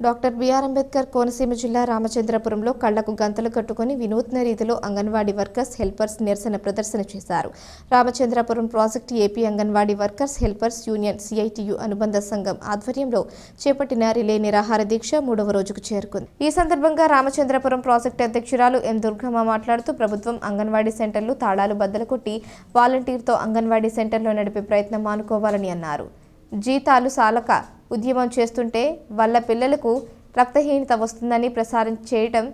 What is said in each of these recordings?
Doctor BR Ambedkar Konaseema జిల్లా రామచంద్రపురంలో కళ్ళకు గంతలు కట్టుకుని వినూత్న రీతిలో అంగన్వాడీ వర్కర్స్ హెల్పర్స్ నిరసన ప్రదర్శన చేశారు. Ramachandrapuram project AP anganwadi workers helpers union CITU అనుబంధ సంఘం ఆధ్వర్యంలో చేపట్టిన రిలే నిరాహార దీక్ష మూడవ రోజుకు చేరుకుంది. ఈ సందర్భంగా రామచంద్రపురం ప్రాజెక్టు అధ్యక్షురాలు ఎం దుర్గమ్మ మాట్లాడుతూ ప్రభుత్వం అంగన్వాడీ సెంటర్లు తాళాలు బద్దలు కొట్టి వాలంటీర్తో అంగన్వాడీ సెంటర్లో నడిపే ప్రయత్నం మానుకోవాలని అన్నారు. జీతాలు సాలక ఉద్యమం చేస్తుంటే వాళ్ళ పిల్లలకు రక్తహీనత వస్తుందని ప్రసారం చేయటం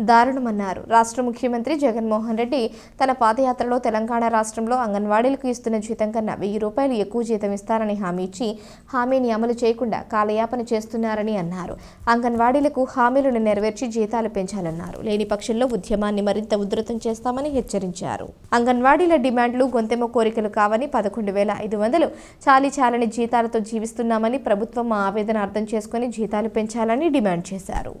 దారుణమన్నారు. రాష్ట్ర ముఖ్యమంత్రి జగన్మోహన్ రెడ్డి తన పాదయాత్రలో తెలంగాణ రాష్ట్రంలో అంగన్వాడీలకు ఇస్తున్న జీతం కన్నా వెయ్యి రూపాయలు ఎక్కువ జీతం ఇస్తారని హామీ ఇచ్చి హామీని అమలు చేయకుండా కాలయాపన చేస్తున్నారని అన్నారు. అంగన్వాడీలకు హామీలను నెరవేర్చి జీతాలు పెంచాలన్నారు. లేని పక్షంలో ఉద్యమాన్ని మరింత ఉధృతం చేస్తామని హెచ్చరించారు. అంగన్వాడీల డిమాండ్లు గొంతెమ్మ కోరికలు కావని పదకొండు వేల ఐదు వందలు చాలిచాలని జీతాలతో జీవిస్తున్నామని ప్రభుత్వం మా ఆవేదన అర్థం చేసుకుని జీతాలు పెంచాలని డిమాండ్ చేశారు.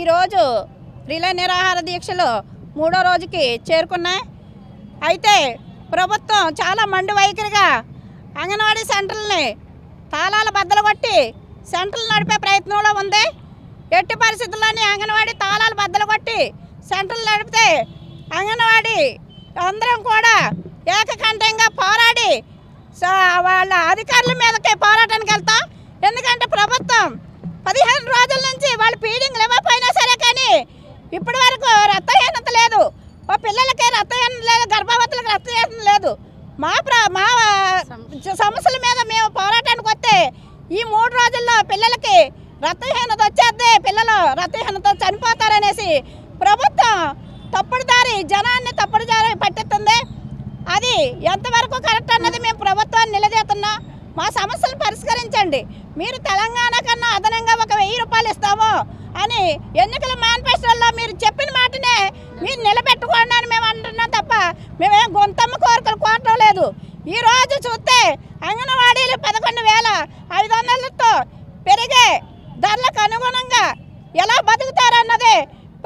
ఈరోజు రిలే నిరాహార దీక్షలు మూడో రోజుకి చేరుకున్నాయి. అయితే ప్రభుత్వం చాలా మండు వైఖరిగా అంగన్వాడీ సెంటర్లని తాళాల బద్దలు కొట్టి సెంటర్లు నడిపే ప్రయత్నంలో ఉంది. ఎట్టి పరిస్థితుల్లోని అంగన్వాడీ తాళాలు బద్దలు కొట్టి సెంటర్లు నడిపితే అంగన్వాడీ అందరం కూడా ఏకకంఠంగా పోరాడి వాళ్ళ అధికారుల మీదకే పోరాటానికి వెళ్తాం. ఎందుకంటే ప్రభుత్వం పదిహేను రోజులు నుంచి వాళ్ళు ఫీడింగ్లు ఇవ్వకపోయినా సరే కానీ ఇప్పటి వరకు రక్తహీనత లేదు మా పిల్లలకి రక్తహీనత లేదు గర్భవతులకు రక్తహీనత లేదు మా ప్ర మా సమస్యల మీద మేము పోరాటానికి వస్తే ఈ మూడు రోజుల్లో పిల్లలకి రక్తహీనత వచ్చేద్ది పిల్లలు రక్తహీనత చనిపోతారనేసి ప్రభుత్వం తప్పుడు దారి జనాన్ని తప్పుడు దారి పట్టిస్తుంది. అది ఎంతవరకు కరెక్ట్ అన్నది మేము ప్రభుత్వాన్ని నిలదీస్తున్నాం. మా సమస్యలు పరిష్కరించండి. మీరు తెలంగాణ కన్నా అదనంగా ఒక వెయ్యి రూపాయలు ఇస్తాము అని ఎన్నికల మేనిఫెస్టోలో మీరు చెప్పిన మాటనే మీరు నిలబెట్టుకోండి అని మేము అంటున్నాం మేమేం గొంతమ్మ కోరికలు కోరటం లేదు. ఈరోజు చూస్తే అంగన్వాడీలు పదకొండు వేల ఐదు వందలతో పెరిగే ధరలకు అనుగుణంగా ఎలా బతుకుతారన్నది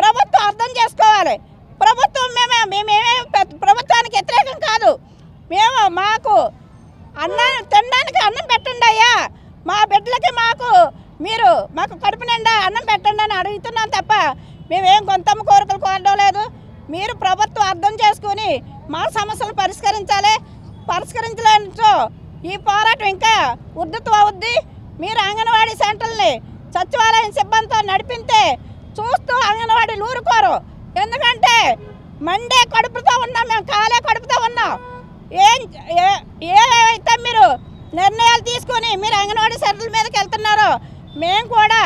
ప్రభుత్వం అర్థం చేసుకోవాలి. ప్రభుత్వం మేమే మేమేమే ప్రభుత్వానికి వ్యతిరేకం కాదు. మేము మాకు అన్నం తినడానికి అన్నం పెట్టండి అయ్యా. మా బిడ్డలకి మాకు మీరు మాకు కడుపు నిండా అన్నం పెట్టండి అని అడుగుతున్నాం తప్ప మేమేం కొంతమ్మ కోరికలు కోరడం లేదు. మీరు ప్రభుత్వం అర్థం చేసుకుని మా సమస్యలు పరిష్కరించాలి. పరిష్కరించలేనిచో ఈ పోరాటం ఇంకా ఉద్ధృతం అవుద్ది. మీరు అంగన్వాడీ సెంటర్ని సచివాలయం సిబ్బందితో నడిపితే చూస్తూ అంగన్వాడీలు ఊరుకోరు ఎందుకంటే మండే కడుపుతో ఉన్నాం మేము కాలే కడుపుతో ఉన్నాం ఏం ఏ- ఏవైతే మీరు నిర్ణయాలు తీసుకొని మీరు అంగన్వాడీ సెంటర్ల మీదకి వెళ్తున్నారో మేము కూడా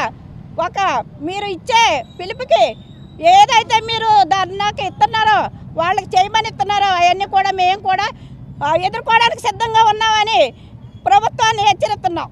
ఒక మీరు ఇచ్చే పిలుపుకి ఏదైతే మీరు ధర్నాకి ఇస్తున్నారో వాళ్ళకి చేయమని ఇస్తున్నారు అవన్నీ కూడా మేము కూడా ఎదుర్కోవడానికి సిద్ధంగా ఉన్నామని ప్రభుత్వాన్ని హెచ్చరిస్తున్నాం.